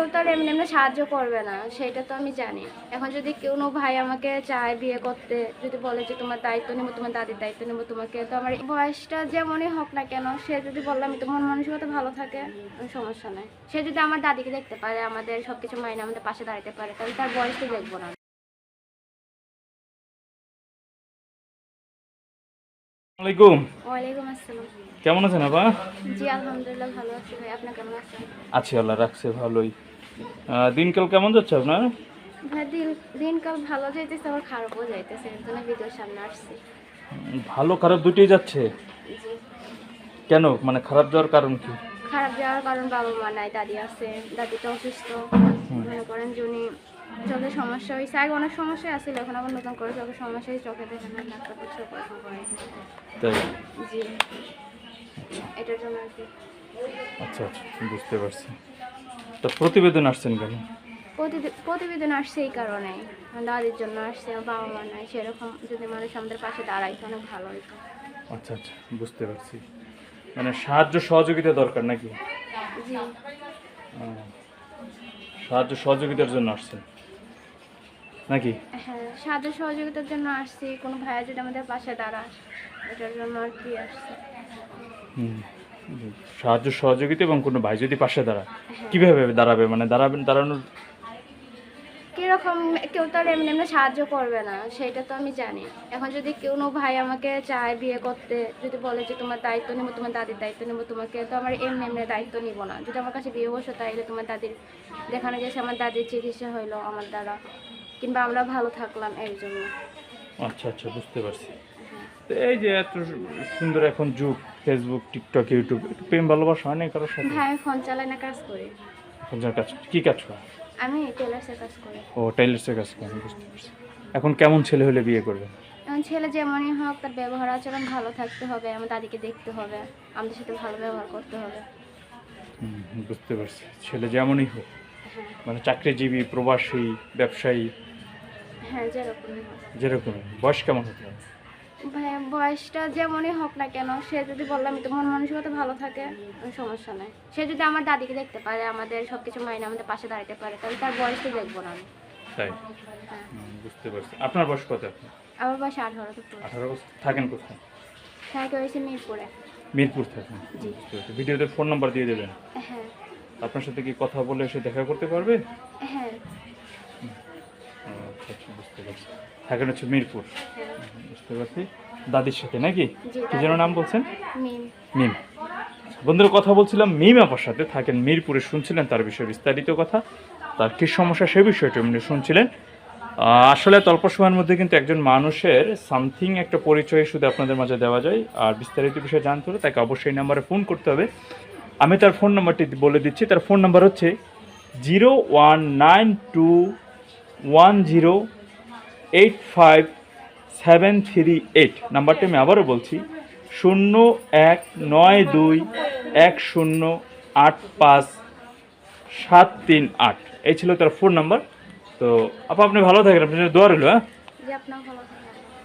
কেউ তো আর এমনি এমনি সাহায্য করবে না সেটা তো আমি জানি। এখন যদি কোনো ভাই আমাকে চায় বিয়ে করতে যদি বলে যে তোমার দায়িত্ব নেব তোমার দাদির দায়িত্ব নেব তোমাকে তো আমার বয়সটা যেমনই হোক না কেন সে যদি বললাম তো মন মানসিকতা ভালো থাকে সমস্যা নাই। সে যদি আমার দাদিকে দেখতে পারে আমাদের সব কিছু মাইনে আমাদের পাশে দাঁড়াতে পারে তাহলে তার বয়সটা দেখব না। আলাইকুম ওয়ালাইকুম আসসালাম। কেমন আছেন আপা? জি আলহামদুলিল্লাহ ভালো আছি ভাই আপনার কেমন আছেন? আছি আল্লাহ রাখছে ভালোই। দিনকাল কেমন যাচ্ছে আপনার? দিনকাল ভালো যাইতেছে আবার খারাপও যাইতেছে এর জন্য ভিডিওর সামনে আসছি। ভালো খারাপ দুটোই যাচ্ছে? কেন? মানে খারাপ যাওয়ার কারণ কি? খারাপ যাওয়ার কারণ বাবা মা নাই দাদি আছে দাদিটা অসুস্থ। মনে করেন যে উনি চোখে সমস্যা হয়েছে আগে অনেক সমস্যা আছিল এখন আবার নতুন করে চোখে সমস্যা হয়েছে চোখে দেখে না ডাক্তার কিছু অপারেশন করে জি। এটার জন্য আর কি। আচ্ছা আচ্ছা বুঝতে পারছি। তো প্রতিবেদন আসছেন কেন? প্রতিবেদন আসছে এই কারণে। দাদির জন্য আসছে বাবা মা নাই সেরকম যদি মানুষ আমাদের পাশে দাঁড়াইতো অনেক ভালো হতো আচ্ছা আচ্ছা বুঝতে পারছি। মানে সাহায্য সহযোগিতা দরকার নাকি? সাহায্য সহযোগিতার জন্য আসছেন। নাকি? হ্যাঁ সাহায্য সহযোগিতার জন্য আসছি। কোনো ভাইয়া যদি আমাদের পাশে দাঁড়ায় এটার জন্য আর কি আসছে। হুম। সাহায্য সহযোগিতা এবং কোনো ভাই যদি পাশে দাঁড়ায় কীভাবে দাঁড়াবে? মানে দাঁড়াবেন দাঁড়ানোর কীরকম কেউ তো আর এমনি এমনি সাহায্য করবে না সেটা তো আমি জানি। এখন যদি কোনো ভাই আমাকে চায় বিয়ে করতে যদি বলে যে তোমার দায়িত্ব নেব তোমার দাদির দায়িত্ব নেব তোমাকে তো আমার এমনি এমনি দায়িত্ব নিব না। যদি আমার কাছে বিয়ে বসো তাইলে তোমার দাদির দেখানো গেছে আমার দাদির চিকিৎসা হইল আমার দ্বারা। কিংবা আমরা ভালো থাকলাম এর জন্য। আচ্ছা আচ্ছা বুঝতে পারছি। তো এই যে এত সুন্দর এখন যুগ ফেসবুক টিকটক ইউটিউব একটু প্রেম ভালোবাসা হয় না কারোর সাথে? ভাই ফোন চালাই না কাজ করি। এখন যার কাজ কি কাজ করে আমি টেলার্সের কাজ করি। ও টাইলার্সের কাজ করে বুঝতে পারছি। এখন কেমন ছেলে হলে বিয়ে করবেন এখন ছেলে যেমনই হোক তার ব্যবহার আচরণ ভালো থাকতে হবে আমার দাদিকে দেখতে হবে আমাদের সাথে ভালো ব্যবহার করতে হবে। বুঝতে পারছি। ছেলে যেমনই হোক হ্যাঁ। মানে চাকরিজীবী প্রবাসী ব্যবসায়ী হ্যাঁ যেরকমই হোক। যেরকমই বয়স কেমন হতে হবে ভাই বয়সটা যেমনই হোক না কেন সে যদি বললাম তো মন মানসিকতা ভালো থাকে সমস্যা নাই। সে যদি আমার দাদিকে দেখতে পারে আমাদের সব কিছু মাইনে আমাদের পাশে দাঁড়াতে পারে তাহলে তার বয়সটা দেখব না আমি। তাই? হ্যাঁ। বুঝতে পারছি। আপনার বয়স কত আমার বয়স আঠারো আঠারো বছর। থাকেন কোথায়? থাকে হয়েছে মিরপুরে। মিরপুর থাকেন। ভিডিওতে ফোন নাম্বার দিয়ে দেবেন। হ্যাঁ। আপনার সাথে কি কথা বলে এসে দেখা করতে পারবে? হ্যাঁ। বুঝতে পারছি থাকেন হচ্ছে মিরপুর। বুঝতে পারছি? দাদির সাথে নাকি? কি যেন নাম বলছেন? মিম। বন্ধুরা কথা বলছিলাম মিম আপার সাথে। থাকেন মিরপুরে শুনছিলেন তার বিষয়ে বিস্তারিত কথা। তার কী সমস্যা সে বিষয়টি উনি শুনছিলেন। আসলে অল্প সময়ের মধ্যে কিন্তু একজন মানুষের সামথিং একটা পরিচয় শুধু আপনাদের মাঝে দেওয়া যায়। আর বিস্তারিত বিষয়ে জানতে হলে তাকে অবশ্যই নাম্বারে ফোন করতে হবে। আমি তার ফোন নাম্বারটি বলে দিচ্ছি। তার ফোন নাম্বার হচ্ছে zero one nine two one zero eight five seven three eight নাম্বারটি আমি আবারও বলছি। শূন্য এক নয় দুই এক শূন্য আট পাঁচ সাত তিন আট। এই ছিল তার ফোন নাম্বার তো আপা, আপনি ভালো থাকেন। জন্য দোয়া রইল হ্যাঁ?